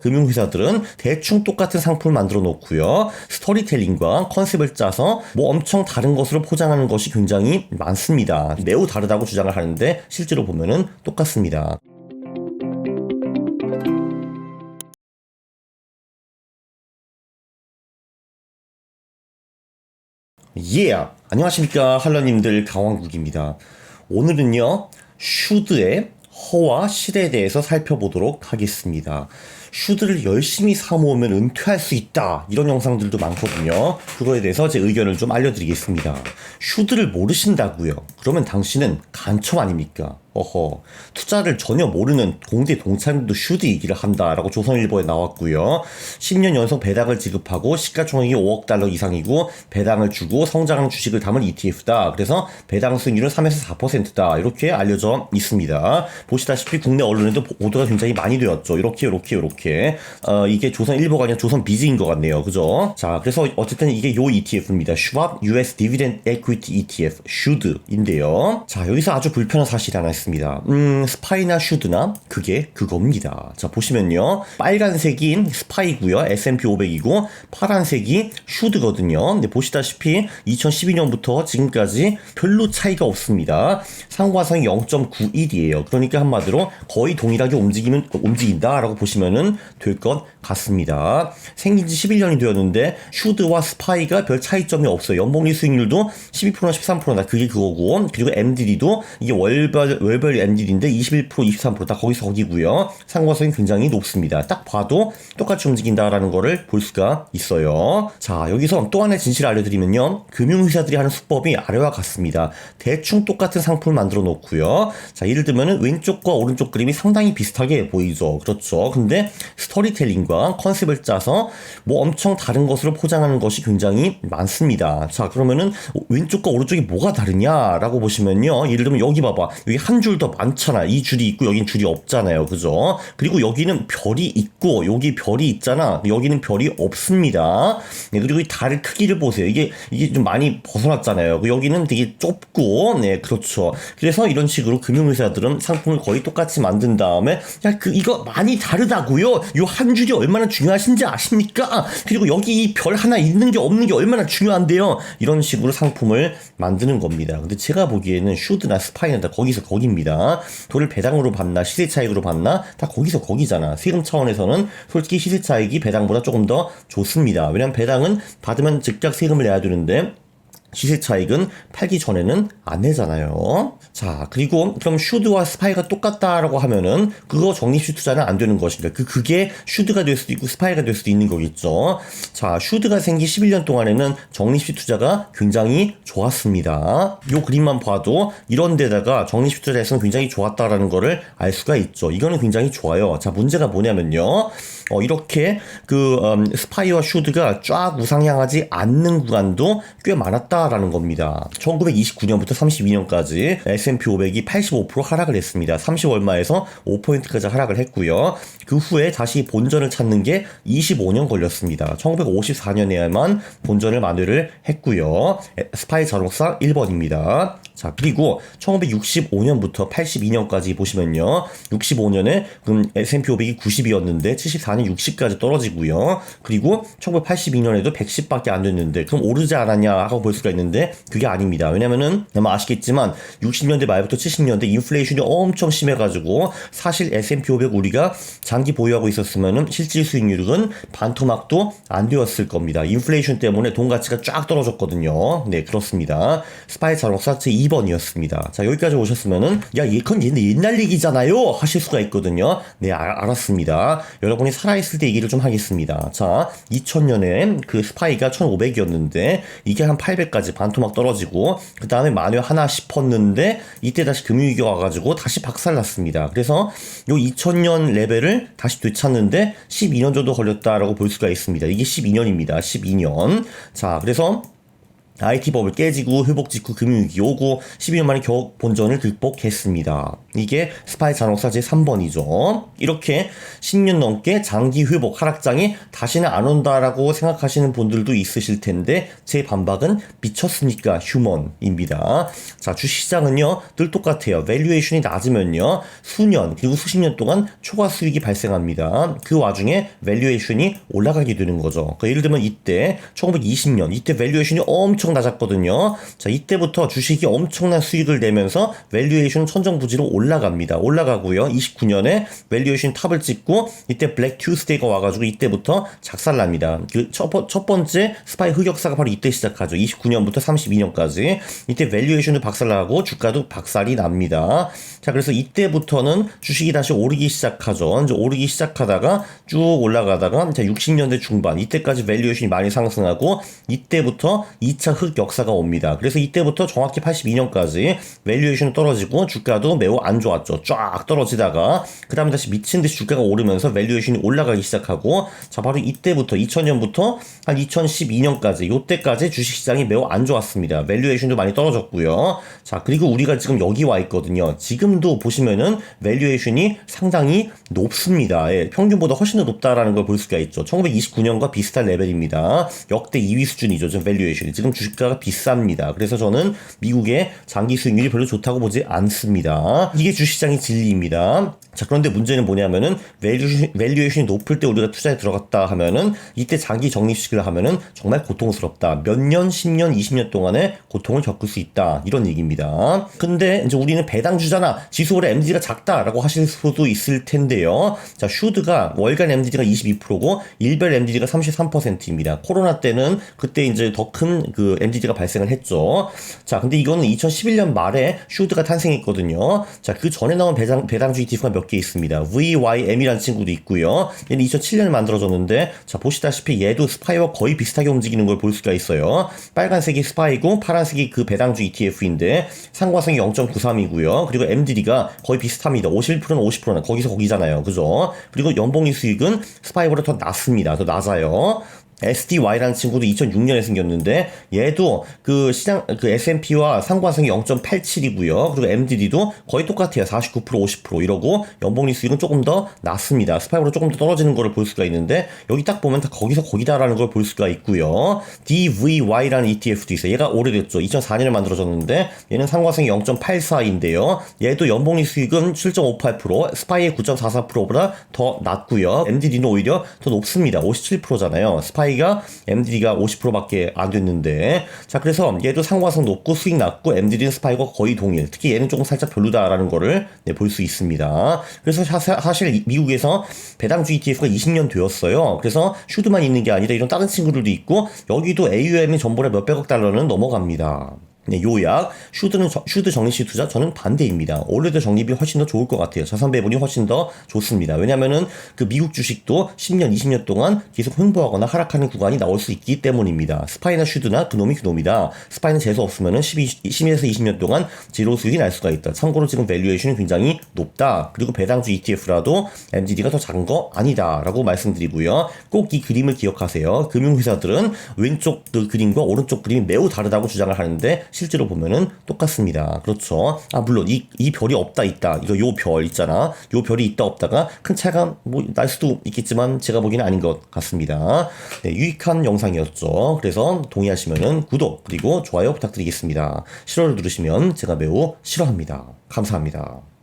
금융회사들은 대충 똑같은 상품을 만들어 놓고요. 스토리텔링과 컨셉을 짜서 뭐 엄청 다른 것으로 포장하는 것이 굉장히 많습니다. 매우 다르다고 주장을 하는데 실제로 보면은 똑같습니다. 예! Yeah. 안녕하십니까 할러님들 강왕국입니다. 오늘은요 슈드의 허와 실에 대해서 살펴보도록 하겠습니다. 슈드를 열심히 사모으면 은퇴할 수 있다 이런 영상들도 많거든요. 그거에 대해서 제 의견을 좀 알려드리겠습니다. 슈드를 모르신다고요? 그러면 당신은 간첩 아닙니까? 어허, 투자를 전혀 모르는 공대 동창들도 슈드 얘기를 한다라고 조선일보에 나왔고요. 10년 연속 배당을 지급하고 시가총액이 5억 달러 이상이고 배당을 주고 성장하는 주식을 담은 ETF다. 그래서 배당 수익률은 3에서 4%다. 이렇게 알려져 있습니다. 보시다시피 국내 언론에도 보도가 굉장히 많이 되었죠. 이렇게 이렇게 이렇게 어, 이게 조선일보가 아니라 조선 비즈인 것 같네요. 그죠? 자, 그래서 어쨌든 이게 요 ETF입니다. 슈왑 US Dividend Equity ETF 슈드인데요. 자, 여기서 아주 불편한 사실이 하나 있습니다. 음, 스파이나 슈드나 그게 그겁니다. 자, 보시면요. 빨간색이 스파이고요. S&P 500이고 파란색이 슈드거든요. 근데 보시다시피 2012년부터 지금까지 별로 차이가 없습니다. 상관성이 0.91이에요. 그러니까 한마디로 거의 동일하게 움직이면 움직인다라고 보시면은 될 것 같습니다. 생긴 지 11년이 되었는데 슈드와 스파이가 별 차이점이 없어요. 연봉리 수익률도 12%나 13%다 그게 그거고 그리고 MDD도 이게 월별 월별 MDD인데 21% 23%다 거기서 거기고요. 상관성이 굉장히 높습니다. 딱 봐도 똑같이 움직인다라는 거를 볼 수가 있어요. 자 여기서 또 하나의 진실을 알려드리면요. 금융회사들이 하는 수법이 아래와 같습니다. 대충 똑같은 상품을 만들어 놓고요. 자 예를 들면은 왼쪽과 오른쪽 그림이 상당히 비슷하게 보이죠. 그렇죠. 근데 스토리텔링과 컨셉을 짜서 뭐 엄청 다른 것으로 포장하는 것이 굉장히 많습니다. 자, 그러면은 왼쪽과 오른쪽이 뭐가 다르냐라고 보시면요. 예를 들면 여기 봐봐. 여기 한 줄 더 많잖아. 이 줄이 있고 여긴 줄이 없잖아요. 그죠? 그리고 여기는 별이 있고 여기 별이 있잖아. 여기는 별이 없습니다. 네, 그리고 이달 크기를 보세요. 이게 이게 좀 많이 벗어났잖아요. 여기는 되게 좁고 네, 그렇죠. 그래서 이런 식으로 금융회사들은 상품을 거의 똑같이 만든 다음에 야, 그 이거 많이 다르다고요. 요 한 줄이 얼마나 중요하신지 아십니까? 그리고 여기 이 별 하나 있는 게 없는 게 얼마나 중요한데요. 이런 식으로 상품을 만드는 겁니다. 근데 제가 보기에는 슈드나 스파이나 다 거기서 거기입니다. 돈을 배당으로 받나 시세 차익으로 받나 다 거기서 거기잖아. 세금 차원에서는 솔직히 시세 차익이 배당보다 조금 더 좋습니다. 왜냐면 배당은 받으면 즉각 세금을 내야 되는데 시세 차익은 팔기 전에는 안 내잖아요. 자, 그리고 그럼 슈드와 스파이가 똑같다라고 하면은 그거 적립식 투자는 안 되는 것인가? 그 그게 슈드가 될 수도 있고 스파이가 될 수도 있는 거겠죠. 자, 슈드가 생긴 11년 동안에는 적립식 투자가 굉장히 좋았습니다. 요 그림만 봐도 이런 데다가 적립식 투자에서는 굉장히 좋았다라는 거를 알 수가 있죠. 이거는 굉장히 좋아요. 자, 문제가 뭐냐면요. 어, 이렇게 그 음, 스파이와 슈드가 쫙 우상향하지 않는 구간도 꽤 많았다라는 겁니다. 1929년부터 32년까지 S&P 500이 85% 하락을 했습니다. 30 얼마에서 5포인트까지 하락을 했고요. 그 후에 다시 본전을 찾는 게 25년 걸렸습니다. 1954년에만 본전을 만회를 했고요. 스파이 자록상 1번입니다. 자, 그리고 1965년부터 82년까지 보시면요. 65년에 그럼 S&P 500이 90이었는데 74년 60까지 떨어지고요. 그리고 1982년에도 110밖에 안 됐는데 그럼 오르지 않았냐 하고 볼 수가 있는데 그게 아닙니다. 왜냐면은 아마 아시겠지만 60년대 말부터 70년대 인플레이션이 엄청 심해 가지고 사실 S&P 500 우리가 장기 보유하고 있었으면은 실질 수익률은 반토막도 안 되었을 겁니다. 인플레이션 때문에 돈 가치가 쫙 떨어졌거든요. 네, 그렇습니다. 스파이 자록사 제2 번이었습니다. 자, 여기까지 오셨으면은 야, 이건 옛날, 옛날 얘기잖아요. 하실 수가 있거든요. 네, 아, 알았습니다. 여러분이 살아있을 때 얘기를 좀 하겠습니다. 자, 2000년에 그 스파이가 1500이었는데 이게 한 800까지 반토막 떨어지고 그 다음에 만회 하나 싶었는데 이때 다시 금융위기 와가지고 다시 박살났습니다. 그래서 요 2000년 레벨을 다시 되찾는데 12년 정도 걸렸다라고 볼 수가 있습니다. 이게 12년입니다. 12년. 자, 그래서 IT 버블 깨지고 회복 직후 금융위기 오고 12년 만에 겨우 본전을 극복했습니다. 이게 스파이 잔혹사 제3번이죠. 이렇게 10년 넘게 장기 회복 하락장이 다시는 안 온다라고 생각하시는 분들도 있으실 텐데 제 반박은 미쳤습니까 휴먼입니다. 자 주시장은요 늘 똑같아요. 밸류에이션이 낮으면요 수년 그리고 수십 년 동안 초과 수익이 발생합니다. 그 와중에 밸류에이션이 올라가게 되는 거죠. 그러니까 예를 들면 이때 1920년 이때 밸류에이션이 엄청 낮았거든요. 자 이때부터 주식이 엄청난 수익을 내면서 밸류에이션 천정부지로 올라갑니다. 올라가고요. 29년에 밸류에이션 탑을 찍고 이때 블랙 튜스데이가 와가지고 이때부터 작살납니다. 그 첫 첫 번째 스파이 흑역사가 바로 이때 시작하죠. 29년부터 32년까지 이때 밸류에이션도 박살나고 주가도 박살이 납니다. 자 그래서 이때부터는 주식이 다시 오르기 시작하죠. 이제 오르기 시작하다가 쭉 올라가다가 자 60년대 중반 이때까지 밸류에이션이 많이 상승하고 이때부터 2차 흑역사가 옵니다. 그래서 이때부터 정확히 82년까지 밸류에이션이 떨어지고 주가도 매우 안 좋았죠. 쫙 떨어지다가 그 다음에 다시 미친 듯이 주가가 오르면서 밸류에이션이 올라가기 시작하고 자 바로 이때부터 2000년부터 한 2012년까지 요때까지 주식시장이 매우 안 좋았습니다. 밸류에이션도 많이 떨어졌고요. 자 그리고 우리가 지금 여기 와 있거든요. 지금도 보시면은 밸류에이션이 상당히 높습니다. 예, 평균보다 훨씬 더 높다라는 걸 볼 수가 있죠. 1929년과 비슷한 레벨입니다. 역대 2위 수준이죠. 지금 밸류에이션이 지금 주식 가가 비쌉니다. 그래서 저는 미국의 장기 수익률이 별로 좋다고 보지 않습니다. 이게 주식시장의 진리입니다. 자 그런데 문제는 뭐냐면은 밸류, 밸류에이션이 높을 때 우리가 투자에 들어갔다 하면은 이때 장기 적립식을 하면은 정말 고통스럽다. 몇 년, 10년, 20년 동안의 고통을 겪을 수 있다. 이런 얘기입니다. 근데 이제 우리는 배당주잖아. 지수월의 MD가 작다라고 하실 수도 있을 텐데요. 자 슈드가 월간 MD가 22%고 일별 MD가 33%입니다. 코로나 때는 그때 이제 더 큰 그 MD가 발생을 했죠. 자 근데 이거는 2011년 말에 슈드가 탄생했거든요. 자 그 전에 나온 배당 배당주 ETF가 몇 개 있습니다. VYM이라는 친구도 있고요. 얘는 2007년에 만들어졌는데 자 보시다시피 얘도 스파이와 거의 비슷하게 움직이는 걸 볼 수가 있어요. 빨간색이 스파이고 파란색이 그 배당주 ETF인데 상관성이 0.93이고요. 그리고 MDD가 거의 비슷합니다. 51%는 50%는 거기서 거기잖아요. 그죠? 그리고 연봉이 수익은 스파이보다 더 낮습니다. 더 낮아요. SDY라는 친구도 2006년에 생겼는데 얘도 그 시장 그 S&P와 상관성이 0.87이고요. 그리고 MDD도 거의 똑같아요. 49% 50% 이러고 연봉 리 수익은 조금 더 낮습니다. 스파이보다 조금 더 떨어지는 거를 볼 수가 있는데 여기 딱 보면 다 거기서 거기다라는 걸 볼 수가 있고요. DVY라는 ETF도 있어요. 얘가 오래됐죠. 2004년에 만들어졌는데 얘는 상관성이 0.84인데요. 얘도 연봉 리 수익은 7.58% 스파이의 9.44%보다 더 낮고요. MDD는 오히려 더 높습니다. 57%잖아요. 스파이 스파이가 MDD가 50%밖에 안 됐는데. 자 그래서 얘도 상관성 높고 수익 낮고 MDD는 스파이가 거의 동일. 특히 얘는 조금 살짝 별로다라는 거를 네, 볼수 있습니다. 그래서 사, 실 미국에서 배당주 ETF가 20년 되었어요. 그래서 슈드만 있는 게 아니라 이런 다른 친구들도 있고 여기도 AUM이 전번에 몇백억 달러는 넘어갑니다 네, 요약 슈드는 슈드 적립식 투자 저는 반대입니다. 올해도 적립이 훨씬 더 좋을 것 같아요. 자산 배분이 훨씬 더 좋습니다. 왜냐하면은 그 미국 주식도 10년, 20년 동안 계속 횡보하거나 하락하는 구간이 나올 수 있기 때문입니다. 스파이나 슈드나 그놈이 그놈이다. 스파이는 재수 없으면은 12, 10에서 20년 동안 제로 수익이 날 수가 있다. 참고로 지금 밸류에이션이 굉장히 높다. 그리고 배당주 ETF라도 MGD가 더 작은 거 아니다라고 말씀드리고요. 꼭 이 그림을 기억하세요. 금융회사들은 왼쪽 그 그림과 오른쪽 그림이 매우 다르다고 주장을 하는데 실제로 보면은 똑같습니다. 그렇죠. 아, 물론 이, 이 별이 없다 있다. 이거 요 별 있잖아. 요 별이 있다 없다가 큰 차이가 뭐 날 수도 있겠지만 제가 보기에는 아닌 것 같습니다. 네, 유익한 영상이었죠. 그래서 동의하시면은 구독 그리고 좋아요 부탁드리겠습니다. 싫어를 누르시면 제가 매우 싫어합니다. 감사합니다.